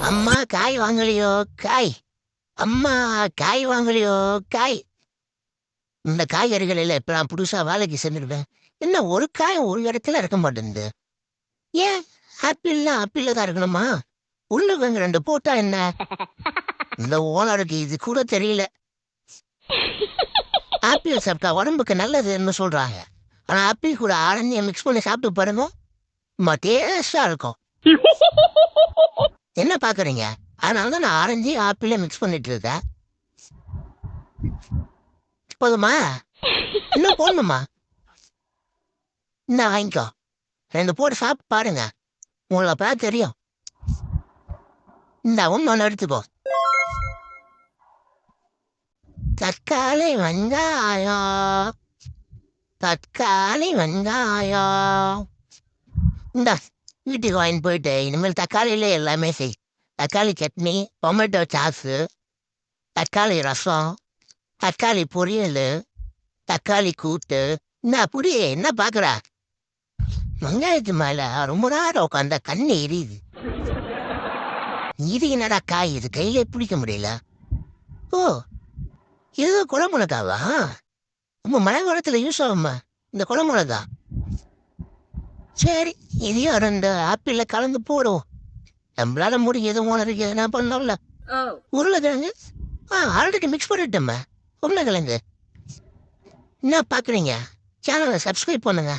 அம்மா காய் வாங்கலையோ? காய். அம்மா காய் வாங்கலையோ? காய். இந்த காய்கறிகளில் இப்போ நான் புதுசா வேலைக்கு செஞ்சிருவேன் என்ன ஒரு காய் ஒரு இடத்துல இருக்க மாட்டேங்குது. ஏன்? ஆப்பிள்லாம் ஆப்பிளில் தான் இருக்கணுமா? உள்ளவங்க ரெண்டு போட்டா என்ன? இந்த ஓனருக்கு இது கூட தெரியல. ஆப்பிள் சாப்பிட்டா உடம்புக்கு நல்லதுன்னு சொல்றாங்க. ஆனால் ஆப்பிள் கூட ஆரஞ்சியை மிக்ஸ் பண்ணி சாப்பிட்டு பாருங்க. சும்மா டேஸ்டா இருக்கும். என்ன பார்க்குறீங்க அதனால தான் நான் ஆரஞ்சு ஆப்பிள மிக்ஸ் பண்ணிட்டு இருக்கேன். போதுமா? இன்னும் போடணுமா? இன்னும் வாங்கிக்கோ. ரெண்டு போட்டு சாப்பிட்டு பாருங்க. உங்களை பார்த்தா தெரியும். இந்த ஒன்று எடுத்துக்கோ தற்காலை வெங்காயம் தற்காலை வெங்காயம் இந்த. வீட்டுக்கு வாங்கி போயிட்டு இனிமேல் தக்காளியிலே எல்லாமே செய். தக்காளி சட்னி டொமேட்டோ சாஸு தக்காளி ரசம் தக்காளி பொரியல் தக்காளி கூட்டு. என்ன புரிய என்ன பார்க்குறா வெங்காயத்து மேலே ரொம்ப நேரம் உட்காந்த கண்ணு எரியுது. இது என்னடா காய்? இது கையிலே பிடிக்க முடியல. ஓ இது குளமுளக்காவா நம்ம மழை காலத்தில் யூஸ் ஆகுமா. இந்த குளமிளகா சரி இதையும் ரெண்டு ஆப்பிளில் கலந்து போடுவோம். நம்மளால முடியும் ஓனருக்கு எதுனா பண்ணோம்ல Oh. உருளைக்கிழங்கு? ஆ ஆல்ரெடி மிக்ஸ் பண்ணிட்டோம்மா உருளைக்கிழங்கு. என்ன பார்க்குறீங்க? சேனலை சப்ஸ்கிரைப் பண்ணுங்க.